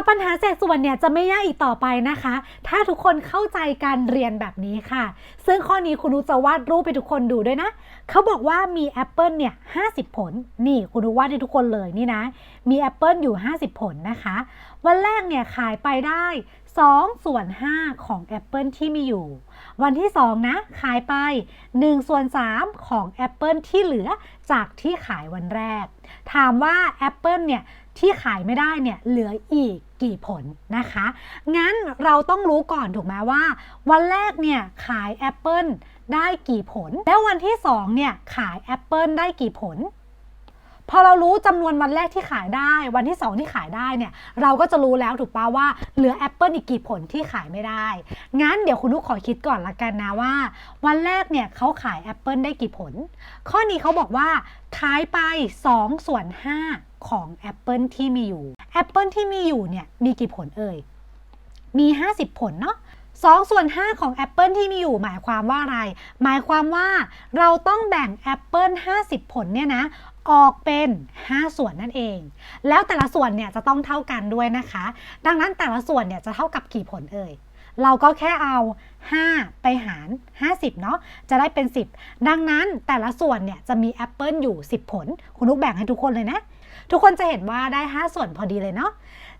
ทย์ปัญหาเศษส่วนเนี่ยจะไม่ยากอีกต่อไปนะคะ ถ้าทุกคนเข้าใจการเรียนแบบนี้ค่ะ ซึ่งข้อนี้คุณนุชจะวาดรูปให้ทุกคนดูด้วยนะ เขาบอกว่ามีแอปเปิลเนี่ยห้ผล นี่คุณนุชวาดให้ทุกคนเลยนี่นะ มีแอปเปิลอยู่ 50 ผลนะคะ วันแรกเนี่ยขายไปได้ 2 ส่วน 5 ของแอปเปิลที่มีอยู่ วันที่ 2 นะ ขายไป 1 ส่วน 3 ของแอปเปิลที่เหลือจากที่ขายวันแรก ถามว่าแอปเปิลเนี่ยที่ขายไม่ได้เนี่ยเหลืออีกกี่ผลนะคะ งั้นเราต้องรู้ก่อนถูกไหมว่า วันแรกเนี่ยขายแอปเปิลได้กี่ผล แล้ววันที่ 2 เนี่ยขายแอปเปิลได้กี่ผล พอเรารู้จำนวนวันแรกที่ขายได้ วันที่ 2 ที่ขายได้เนี่ย เราก็จะรู้แล้วถูกป่าว่าเหลือแอปเปิลอีกกี่ผลที่ขายไม่ได้ งั้นเดี๋ยวคุณนุกขอคิดก่อนละกันนะว่า วันแรกเนี่ยเขาขายแอปเปิลได้กี่ผล ข้อนี้เขาบอกว่าขายไป2ส่วน5ของแอปเปิลที่มีอยู่แอปเปิลที่มีอยู่เนี่ยมีกี่ผลเอ่ย มี 50 ผลเนาะ2ส่วน5ของแอปเปิลที่มีอยู่หมายความว่าอะไร หมายความว่าเราต้องแบ่งแอปเปิล50 ผลเนี่ยนะ ออกเป็น 5 ส่วนนั่นเอง แล้วแต่ละส่วนเนี่ยจะต้องเท่ากันด้วยนะคะ ดังนั้นแต่ละส่วนเนี่ยจะเท่ากับกี่ผลเอ่ย เราก็แค่เอา 5 ไปหาร 50 เนาะจะได้เป็น 10 ดังนั้นแต่ละส่วนเนี่ยจะมีแอปเปิลอยู่ 10 ผล คุณลูกแบ่งให้ทุกคนเลยนะ ทุกคนจะเห็นว่าได้ 5 ส่วนพอดีเลยเนาะ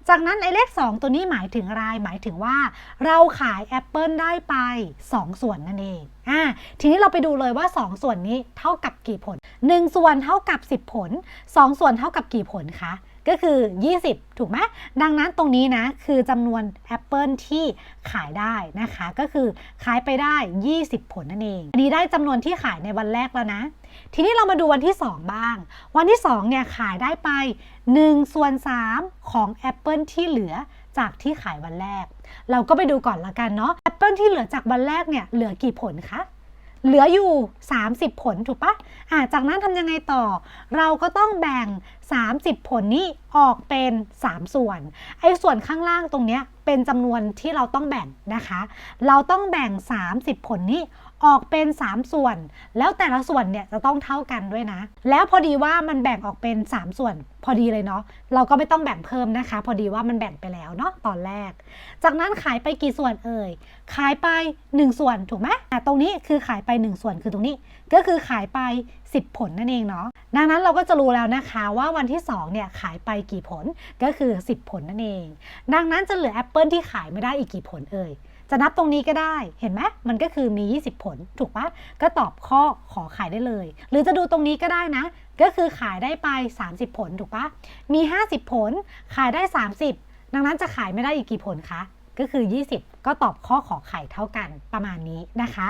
จากนั้นไอ้เลข 2 ตัวนี้หมายถึงอะไร หมายถึงว่า เราขายแอปเปิลได้ไป 2 ส่วนนั่นเองอ่าทีนี้เราไปดูเลยว่า 2 ส่วนนี้เท่ากับกี่ผล 1 ส่วนเท่ากับ 10 ผล 2 ส่วนเท่ากับกี่ผลคะก็คือ 20 ถูกไหมดังนั้นตรงนี้นะ คือจำนวนแอปเปิลที่ขายได้นะคะ ก็คือขายไปได้ 20 ผลนั่นเองอันนี้ได้จำนวนที่ขายในวันแรกแล้วนะ ทีนี้เรามาดูวันที่ 2 บ้าง วันที่2เนี่ยขายได้ไป1ส่วน3ของแอปเปิลที่เหลือจากที่ขายวันแรก เราก็ไปดูก่อนละกันเนาะแอปเปิลที่เหลือจากวันแรกเนี่ยเหลือกี่ผลคะเหลืออยู่ 30 ผลถูกปะอ่าจากนั้นทำยังไงต่อ เราก็ต้องแบ่ง 30 ผลนี้ออกเป็น 3 ส่วน ไอ้ส่วนข้างล่างตรงเนี้ยเป็นจำนวนที่เราต้องแบ่งนะคะ เราต้องแบ่ง 30 ผลนี้ออกเป็น 3 ส่วน แล้วแต่ละส่วนเนี่ยจะต้องเท่ากันด้วยนะ แล้วพอดีว่ามันแบ่งออกเป็น 3 ส่วน พอดีเลยเนาะ เราก็ไม่ต้องแบ่งเพิ่มนะคะ พอดีว่ามันแบ่งไปแล้วเนาะตอนแรก จากนั้นขายไปกี่ส่วนเอ่ย ขายไป 1 ส่วนถูกไหมอ่ตรงนี้คือขายไป 1 ส่วนคือตรงนี้ ก็คือขายไป10 ผลนั่นเองเนาะดังนั้นเราก็จะรู้แล้วนะคะว่าวันที่2เนี่ยขายไปกี่ผลก็คือ 10 ผลนั่นเอง ดังนั้นจะเหลือแอปเปิลที่ขายไม่ได้อีกกี่ผลเอ่ยจะนับตรงนี้ก็ได้ เห็นไหมมันก็คือมี 20 ผล ถูกปะก็ตอบข้อขอขายได้เลย หรือจะดูตรงนี้ก็ได้นะ ก็คือขายได้ไป 30 ผล ถูกปะมี 50 ผล ขายได้ 30 ดังนั้นจะขายไม่ได้อีกกี่ผลคะ ก็คือ 20 ก็ตอบข้อขอไข่เท่ากันประมาณนี้นะคะ